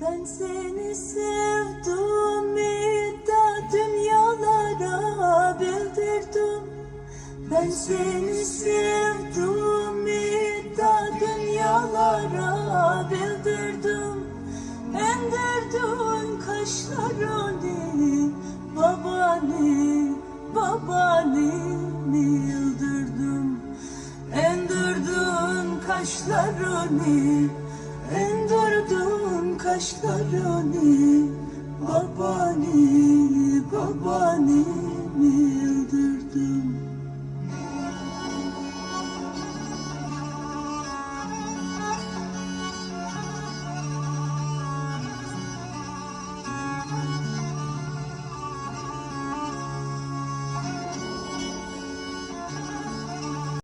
Ben seni sevdim da dünyalara bildirdim. Ben seni sevdim da dünyalara bildirdim. Endirdin kaşlarını babani babanimi yıldırdım Endirdin kaşlarını Endirdin kaşlarını